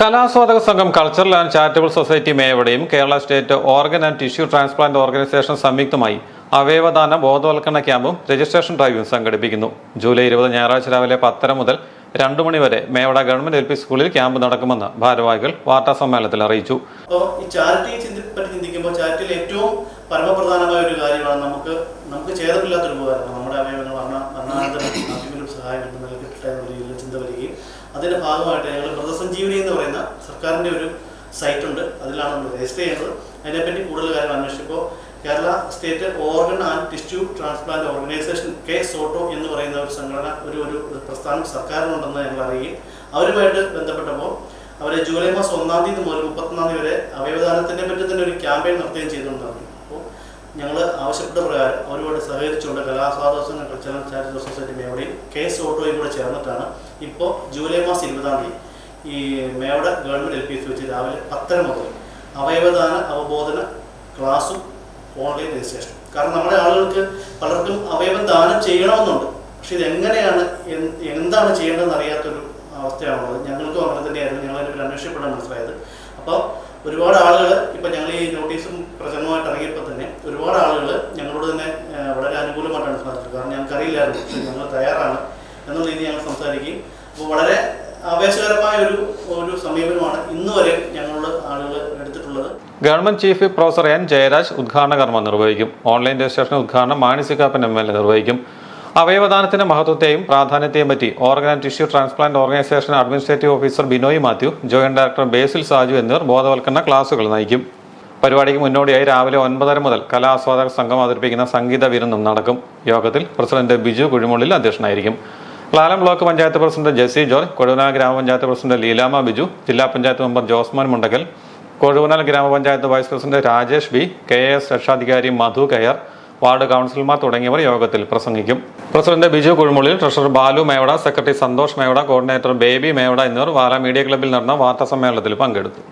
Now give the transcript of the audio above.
Kalaswadaka Sangham cultural and charitable society മേവടയും Kerala state organ and tissue transplant organisation സംയുക്തമായി അവയവദാന ബോധവൽക്കരണ ക്യാമ്പും registration ഡ്രൈവും സംഘടിപ്പിക്കുന്നു. ജൂലൈ ഇരുപത് ഞായറാഴ്ച രാവിലെ പത്തര മുതൽ രണ്ടു മണിവരെ മേവട ഗവൺമെന്റ് എൽ പി സ്കൂളിൽ ക്യാമ്പ് നടക്കുമെന്ന് ഭാരവാഹികൾ വാർത്താ സമ്മേളനത്തിൽ അറിയിച്ചു. ഈ ഏറ്റവും പരമപ്രധാനമായ ഒരു കാര്യമാണ് നമുക്ക് നമുക്ക് ചേതമില്ലാത്തൊരു ഉപകാരമാണ് നമ്മുടെ അവയവങ്ങൾ മരണ മരണാനന്തരം ആർക്കെങ്കിലും സഹായം കിട്ടുന്ന കിട്ടട്ടെ എന്നുള്ള രീതിയിൽ ചിന്ത വരികയും അതിന്റെ ഭാഗമായിട്ട് ഞങ്ങൾ മൃതസഞ്ജീവനി എന്ന് പറയുന്ന സർക്കാരിന്റെ ഒരു സൈറ്റ് ഉണ്ട്. അതിലാണ് നമ്മൾ രജിസ്റ്റർ ചെയ്യുന്നത്. അതിനെപ്പറ്റി കൂടുതൽ കാര്യം അന്വേഷിച്ചപ്പോൾ Kerala state organ and tissue transplant organisation K SOTTO എന്ന് പറയുന്ന ഒരു സംഘടന ഒരു ഒരു പ്രസ്ഥാനം സർക്കാരിനുണ്ടെന്ന് ഞങ്ങൾ അറിയുകയും അവരുമായിട്ട് ബന്ധപ്പെട്ടപ്പോൾ അവരെ ജൂലൈ മാസം ഒന്നാം തീയതി മുതൽ മുപ്പത്തൊന്നാം തീയതി വരെ അവയവദാനത്തിനെ പറ്റി തന്നെ ഒരു ക്യാമ്പയിൻ നടത്തുകയും ചെയ്തുകൊണ്ടാണ് ഞങ്ങൾ ആവശ്യപ്പെട്ട പ്രകാരം അവരുമായിട്ട് സഹകരിച്ചുകൊണ്ട് കലാസ്വാദോത്സവം കൾച്ചറൽ ചാരിറ്റബിൾ സൊസൈറ്റി മേവടയും കെ എസ് ഓട്ടോയും കൂടെ ചേർന്നിട്ടാണ് ഇപ്പോൾ ജൂലൈ മാസം ഇരുപതാം തീയതി ഈ Mevada government L P S വെച്ച് രാവിലെ പത്തര മുതൽ അവയവദാന അവബോധന ക്ലാസ്സും ഓൺലൈൻ രജിസ്ട്രേഷൻ കാരണം നമ്മുടെ ആളുകൾക്ക് പലർക്കും അവയവം ദാനം ചെയ്യണമെന്നുണ്ട്. പക്ഷെ ഇതെങ്ങനെയാണ് എന്താണ് ചെയ്യേണ്ടതെന്ന് അറിയാത്തൊരു അവസ്ഥയാണുള്ളത്. ഞങ്ങൾക്കും അങ്ങനെ തന്നെയായിരുന്നു. ഞങ്ങൾ അന്വേഷിച്ചപ്പോഴാണ് മനസ്സിലായത്. അപ്പോൾ ഒരുപാട് ആളുകൾ ഇപ്പം ഞങ്ങൾ ഈ നോട്ടീസും പ്രചരണമായിട്ട് ഇറങ്ങിയപ്പോൾ തന്നെ ഒരുപാട് ആളുകൾ ഞങ്ങളോട് തന്നെ ആ, വളരെ അനുകൂലമായിട്ടാണ് സംസാരിച്ചത് കാരണം ഞങ്ങൾക്ക് അറിയില്ലായിരുന്നു പക്ഷേ ഞങ്ങൾ തയ്യാറാണ്. എന്നുള്ള രീതി ഞങ്ങൾ സംസാരിക്കുകയും അപ്പോൾ വളരെ ആവേശകരമായ ഒരു ഒരു സമീപനമാണ് ഇന്ന് വരെ ഞങ്ങളുടെ ആളുകൾ എടുത്തിട്ടുള്ളത്. Government chief professor N. Jayaraj ഉദ്ഘാടന കർമ്മം നിർവഹിക്കും. ഓൺലൈൻ രജിസ്ട്രേഷൻ ഉദ്ഘാടനം മാണിസിക്കാപ്പൻ എം എൽ എ നിർവഹിക്കും. അവയവദാനത്തിന്റെ മഹത്വത്തെയും പ്രാധാന്യത്തെയും പറ്റി organ and tissue transplant organisation administrative officer Binoy Mathew joint director Basil Saju എന്നിവർ ബോധവൽക്കരണ ക്ലാസുകൾ നയിക്കും. പരിപാടിക്ക് മുന്നോടിയായി രാവിലെ ഒൻപതര മുതൽ കലാസ്വാദക സംഘം അവതരിപ്പിക്കുന്ന സംഗീത വിരുന്നും നടക്കും. യോഗത്തിൽ പ്രസിഡന്റ് ബിജു കുഴിമുള്ളിൽ അധ്യക്ഷനായിരിക്കും. ലാലം ബ്ലോക്ക് പഞ്ചായത്ത് പ്രസിഡന്റ് ജെസി ജോർജ് കൊഴുവനാൽ ഗ്രാമപഞ്ചായത്ത് പ്രസിഡന്റ് ലീലാമ ബിജു ജില്ലാ പഞ്ചായത്ത് മെമ്പർ ജോസ്മാൻ മുണ്ടകൽ കൊഴുവനാൽ ഗ്രാമപഞ്ചായത്ത് vice president Rajesh B K S രക്ഷാധികാരി മധു കയർ വാർഡ് കൗൺസിലർമാർ തുടങ്ങിയവർ യോഗത്തിൽ പ്രസംഗിക്കും. President Biju Kuzhimullil treasurer Balu Mevada secretary Santhosh Mevada coordinator Baby Mevada എന്നിവർ വാല മീഡിയ ക്ലബ്ബിൽ നടന്ന വാർത്താ സമ്മേളനത്തിൽ പങ്കെടുത്തു.